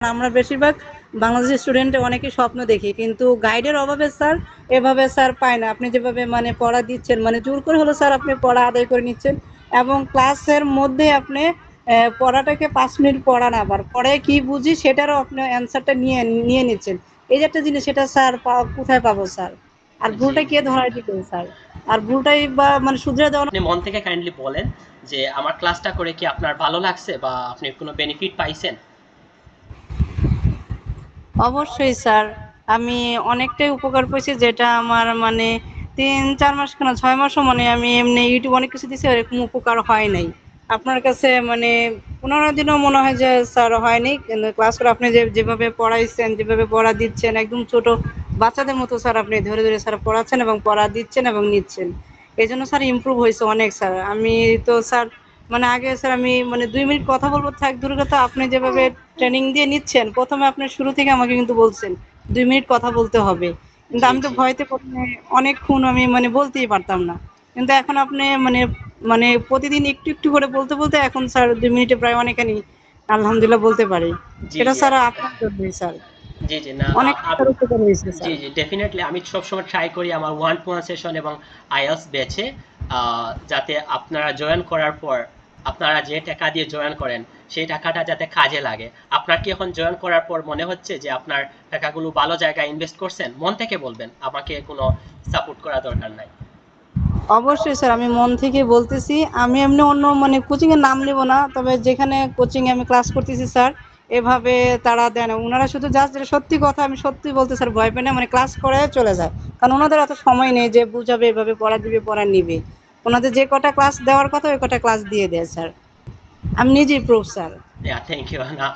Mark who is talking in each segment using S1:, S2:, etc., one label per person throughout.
S1: আমরা বেশিরভাগ বাংলাদেশি স্টুডেন্ট অনেকেই স্বপ্ন দেখি, কিন্তু গাইডের অভাবে স্যার এভাবে স্যার পায় না। আপনি যেভাবে মানে পড়া দিচ্ছেন মানে জোর করে হলো স্যার আপনি পড়া আদায় করে নিচ্ছেন এবং ক্লাসের মধ্যে আপনি পড়াটাকে পাঁচ মিনিট পড়ান আবার পরে কি বুঝি সেটারও আপনি অ্যান্সারটা নিয়ে নিয়ে নিচ্ছেন। এই যে একটা জিনিস, সেটা স্যার কোথায় পাবো স্যার আর ভুলটা কে ধরাই দিবেন স্যার আর ভুলটাই বা মানে শুধরে দেওয়া
S2: আপনি মন থেকে কাইন্ডলি বলেন যে, আমার ক্লাসটা করে কি আপনার ভালো লাগছে বা আপনি কোনো বেনিফিট পাইছেন?
S1: অবশ্যই, স্যার। আমি অনেকটাই উপকার পেয়েছি, যেটা আমার মানে তিন, চার মাস কেন, ছয় মাসও মানে আমি এমনি ইউটিউব অনেক কিছু দিছি এরকম উপকার হয় নাই। আপনার কাছে মানে পনেরো দিনও মনে হয় যে, স্যার, হয়নি। ক্লাস করে আপনি যে, যেভাবে পড়াইছেন, যেভাবে পড়া দিচ্ছেন, একদম ছোট বাচ্চাদের মতো, স্যার, আপনি ধরে ধরে, স্যার, পড়াচ্ছেন এবং পড়া দিচ্ছেন এবং নিচ্ছেন। এই জন্য স্যার ইমপ্রুভ হয়েছে অনেক, স্যার। আমি তো, স্যার মানে আগে, স্যার, আমি মানে দুই মিনিট কথা বলব, থাক, দূর কথা, আপনি যেভাবে ট্রেনিং দিয়ে নিচ্ছেন প্রথমে আপনি শুরু থেকে আমাকে কিন্তু বলছেন দুই মিনিট কথা বলতে হবে। কিন্তু আমি তো। ভয়তে প্রথমে অনেকক্ষণ আমি মানে বলতেই পারতাম না। কিন্তু এখন আপনি মানে মানে প্রতিদিন একটু একটু করে বলতে বলতে এখন স্যার দুই মিনিটে প্রায় অনেকখানি আলহামদুলিল্লাহ বলতে পারি। সেটা। স্যার আপনার জন্যই স্যার।
S2: জি জি না ডেফিনেটলি আমি সবসময় ট্রাই করি আমার ওয়ান টু ওয়ান সেশন এবং আইএলস যাতে আপনারা জয়েন করার পর আপনারা যে টাকা দিয়ে জয়েন করেন, সেই টাকাটা যাতে কাজে লাগে। আপনার কি এখন জয়েন করার পর মনে হচ্ছে যে আপনার টাকাগুলো ভালো জায়গায় ইনভেস্ট করছেন? মন থেকে বলবেন, আমাকে কোনো সাপোর্ট করা দরকার নাই।
S1: অবশ্যই স্যার আমি মন থেকে বলতেছি। আমি এমনি অন্য মানে কোচিং এর নাম নেব না, তবে যেখানে কোচিং এ আমি ক্লাস করতেছি স্যার এভাবে তারা দেন ওনারা শুধু জাস্ট যেটা সত্যি কথা, আমি সত্যি বলতে স্যার ভয় পাই না মানে ক্লাস করে চলে যায়। কারণ ওনাদের এত সময় নেই যে বুঝাবে, এভাবে পড়া দিবে, পড়া নিবে। ওনাদের যে কটা ক্লাস দেওয়ার কথা, ওই কটা ক্লাস দিয়ে দেয় স্যার আমি নিজেই প্রুফ স্যার
S2: থ্যাংক ইউ না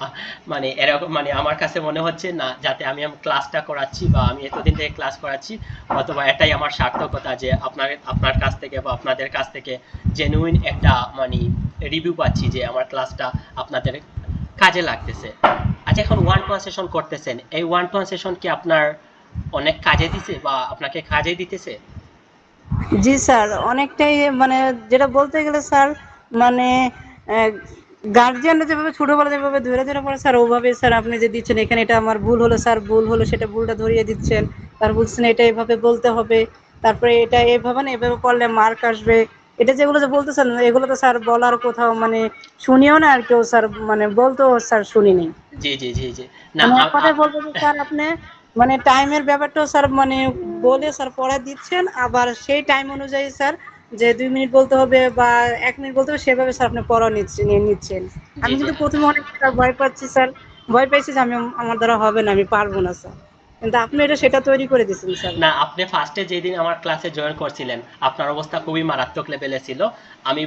S2: মানে এরকম মানে আমার কাছে মনে হচ্ছে না, যাতে আমি ক্লাসটা করাচ্ছি বা আমি এতদিন থেকে ক্লাস করাচ্ছি, অথবা এটাই আমার সার্থকতা যে আপনার আপনার কাছ থেকে বা আপনাদের কাছ থেকে জেনুইন একটা মানে রিভিউ পাচ্ছি যে আমার ক্লাসটা আপনাদের কাজে লাগতেছে। আচ্ছা এখন ওয়ান টু সেশন করতেছেন। এই ওয়ান টু সেশন কি আপনার অনেক কাজে দিছে বা আপনাকে কাজে দিতেছে?
S1: জি স্যার। অনেকটাই মানে যেটা বলতে গেলে স্যার মানে গার্জিয়ানরা যেভাবে ছোটবেলা যেভাবে ধরে ধরে পড়ে স্যার ওভাবে স্যার আপনি যে দিচ্ছেন এখানে এটা আমার ভুল হলো স্যার ভুল হলো সেটা ভুলটা ধরিয়ে দিচ্ছেন। তার বলছেন এটা এভাবে বলতে হবে। তারপরে এটা এভাবে না এভাবে পড়লে মার্ক আসবে। এটা যেগুলো যে বলতেছেন এগুলো তো স্যার বলার কোথাও মানে শুনিও না আর কেউ স্যার মানে বলতো স্যার শুনিনি।
S2: জি জি জি জি। না
S1: মানে
S2: আ-
S1: বলব স্যার আপনি মানে টাইমের ব্যাপারটাও স্যার মানে বলে স্যার পড়া দিচ্ছেন আবার সেই টাইম অনুযায়ী স্যার যে দুই মিনিট বলতে হবে বা এক মিনিট বলতে হবে সেভাবে স্যার আপনি পড়া নিচ্ছেন। নিচ্ছেন আমি। কিন্তু প্রথমে অনেক ভয় পাচ্ছি স্যার। ভয় পেয়েছি যে আমি আমার দ্বারা হবে না আমি পারব না স্যার। কিন্তু আপনি এটা সেটা তৈরি করে দিচ্ছেন স্যার।
S2: না আপনি ফার্স্টে যেদিন আমার ক্লাসে জয়েন করছিলেন আপনার অবস্থা খুবই মারাত্মক লেভেলে ছিল। আমি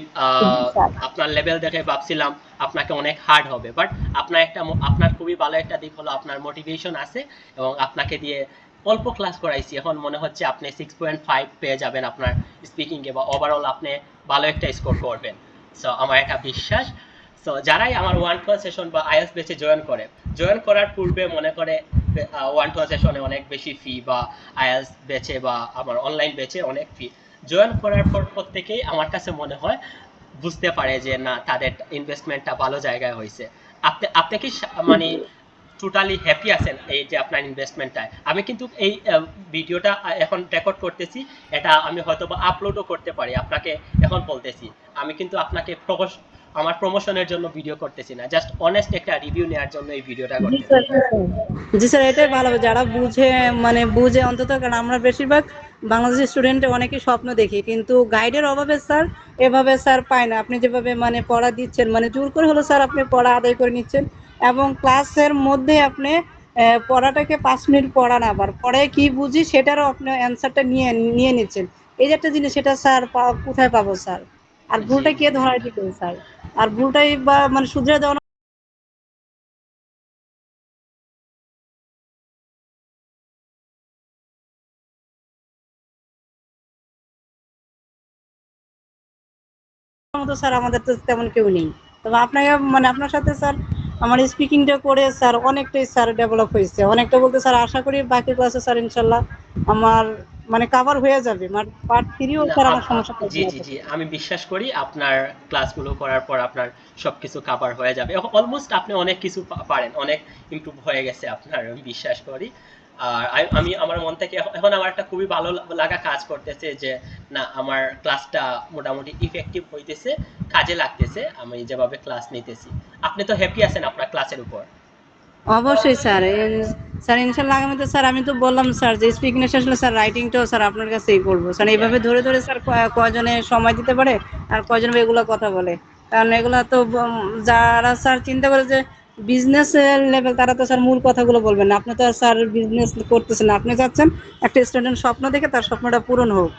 S2: আপনার লেভেল দেখে ভাবছিলাম আপনাকে অনেক হার্ড হবে বাট আপনার একটা আপনার খুবই ভালো একটা দিক হলো আপনার মোটিভেশন আছে এবং আপনাকে দিয়ে অল্প ক্লাস করাইছি। এখন মনে হচ্ছে আপনি সিক্স পয়েন্ট ফাইভ পেয়ে যাবেন আপনার স্পিকিংয়ে বা ওভারঅল আপনি ভালো একটা স্কোর করবেন। সো আমার একটা বিশ্বাস। সো যারাই আমার ওয়ান টু সেশন বা আইএস বেচে জয়েন করে জয়েন করার পূর্বে মনে করে ওয়ান টু সেশনে অনেক বেশি ফি বা আইএস বেচে বা আমার অনলাইন বেচে অনেক ফি জয়েন করার পর প্রত্যেকেই আমার কাছে মনে হয় বুঝতে পারে যে, না, তাদের ইনভেস্টমেন্টটা ভালো জায়গায় হয়েছে। আপনি আপনি কি মানে টোটালি হ্যাপি আছেন এই যে আপনার ইনভেস্টমেন্টটায় আমি কিন্তু এই ভিডিওটা এখন রেকর্ড করতেছি এটা আমি হয়তো বা আপলোডও করতে পারি আপনাকে এখন বলতেছি। আমি কিন্তু আপনাকে প্রমোশ- আমার প্রমোশনের জন্য ভিডিও করতেছি না জাস্ট অনেস্ট একটা রিভিউ নেওয়ার জন্য এই ভিডিওটা করতেছি।
S1: জি স্যার এটাই ভালো যারা বুঝে মানে বুঝে অন্তত কারণ আমরা বেশিরভাগ বাংলাদেশি স্টুডেন্ট অনেকেই স্বপ্ন দেখি কিন্তু গাইডের অভাবে স্যার এভাবে স্যার পায় না। আপনি যেভাবে মানে পড়া দিচ্ছেন মানে জোর করে হলো স্যার আপনি পড়া আদায় করে নিচ্ছেন। এবং ক্লাসের মধ্যে আপনি পড়াটাকে পাঁচ মিনিট পড়ান আবার। পরে কি বুঝি সেটারও আপনি অ্যান্সারটা নিয়ে নিয়ে নিচ্ছেন। এই যে একটা জিনিস সেটা স্যার কোথায় পাবো স্যার? আর ভুলটা কে ধরাই দিবেন স্যার? আর ভুলটাই বা মানে শুধরে দেওয়া মতো স্যার আমাদের তো তেমন কেউ নেই। তবে আপনাকে মানে আপনার সাথে স্যার আমার স্পিকিংটা করে স্যার অনেকটাই স্যার ডেভেলপ হয়েছে। অনেকটা বলতে স্যার আশা করি বাকি ক্লাসে স্যার ইনশাল্লাহ আমার মানে কভার হয়ে যাবে। মানে পার্ট থ্রিও স্যার আমার সমস্যা
S2: জি জি জি আমি বিশ্বাস করি আপনার ক্লাসগুলো করার পর আপনার সবকিছু কভার হয়ে যাবে। অলমোস্ট আপনি অনেক কিছু পারেন অনেক ইমপ্রুভ হয়ে গেছে আপনার আমি বিশ্বাস করি। আর আমি আমার মন থেকে এখন- আমার একটা খুবই ভালো লাগা কাজ করতেছে যে, না, আমার ক্লাসটা মোটামুটি ইফেক্টিভ হইতেছে, কাজে লাগতেছে, আমি যেভাবে ক্লাস নিতেছি। আপনি তো হ্যাপি আছেন আপনার ক্লাসের উপর?
S1: অবশ্যই, স্যার। এ- স্যার, ইনশাল্লাহ আগামীতে স্যার, আমি তো বললাম, স্যার, যে স্পিকিং শেষ হলে স্যার রাইটিংটাও স্যার, আপনার কাছেই করব। স্যার, এইভাবে ধরে ধরে, স্যার, ক- কয়জনে সময় দিতে পারে, আর কয়জন বা এগুলো কথা বলে। কারণ এগুলা তো যারা, স্যার, চিন্তা করে যে বিজনেস লেভেল তারা তো স্যার মূল কথাগুলো বলবেন না। আপনি তো স্যার বিজনেস করতেছেন। আপনি চাচ্ছেন একটা স্টুডেন্ট স্বপ্ন দেখে তার স্বপ্নটা পূরণ হোক।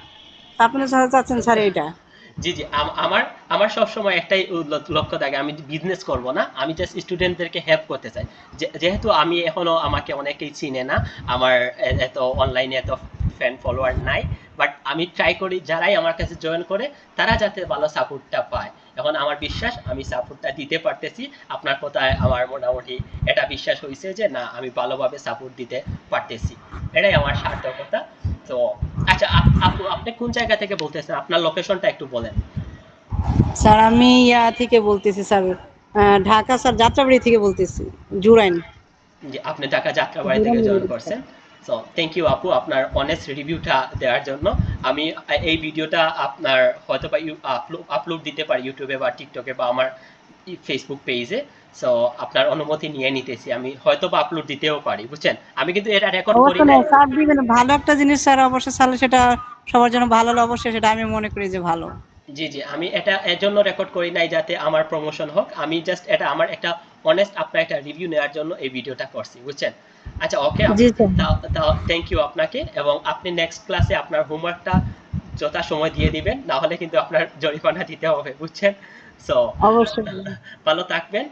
S1: আপনি স্যার চাচ্ছেন স্যার এইটা?
S2: জি জি। আম- আমার আমার সব সময় একটাই লক্ষ্য থাকে, আমি বিজনেস করব না, আমি জাস্ট স্টুডেন্টদেরকে হেল্প করতে চাই। যেহেতু আমি এখনও আমাকে অনেকেই চিনে না, আমার এত অনলাইনে এত ফ্যান ফলোয়ার নাই বাট আমি ট্রাই করি, যারাই আমার কাছে জয়েন করে, তারা যাতে ভালো সাপোর্টটা পায়। এখন আমার বিশ্বাস আমি সাপোর্টটা দিতে পারতেছি। আপনার কথায় আমার মোটামুটি এটা বিশ্বাস হয়েছে যে না আমি ভালোভাবে সাপোর্ট দিতে পারতেছি। এটাই আমার সার্থকতা। তো আচ্ছা আপু আপনি কোন জায়গা থেকে বলতেছেন? আপনার লোকেশনটা একটু বলেন।
S1: স্যার আমি ইয়া থেকে বলতেছি স্যার ঢাকা স্যার যাত্রাবাড়ি থেকে বলতেছি জুরাইন।
S2: যে আপনি ঢাকা যাত্রাবাড়ি থেকে জয়েন করছেন। সো থ্যাংক ইউ আপু আপনার অনেস্ট রিভিউটা দেওয়ার জন্য। আমি এই ভিডিওটা আপনার হয়তো বা আপলোড দিতে পারি ইউটিউবে বা টিকটকে বা আমার ফেসবুক পেজে সো আপনার অনুমতি নিয়ে নিতেছি। আমি হয়তো বা আপলোড দিতেও পারি বুঝছেন? আমি কিন্তু এটা রেকর্ড করি
S1: না, স্যার দিবেন। ভালো একটা জিনিস স্যার অবশ্যই স্যার সেটা সবার জন্য ভালো হলে অবশ্যই সেটা আমি মনে করি যে ভালো।
S2: জি জি আমি এটা এর জন্য রেকর্ড করি নাই যাতে আমার প্রমোশন হোক। আমি জাস্ট এটা আমার একটা অনেস্ট আপনার একটা রিভিউ নেওয়ার জন্য এই ভিডিওটা করছি বুঝছেন? আচ্ছা ওকে থ্যাংক ইউ আপনাকে এবং আপনি নেক্সট ক্লাসে আপনার হোমওয়ার্কটা যথা সময় দিয়ে দিবেন না হলে কিন্তু আপনার জরিমানা দিতে হবে বুঝছেন? সো
S1: অবশ্যই।
S2: ভালো থাকবেন।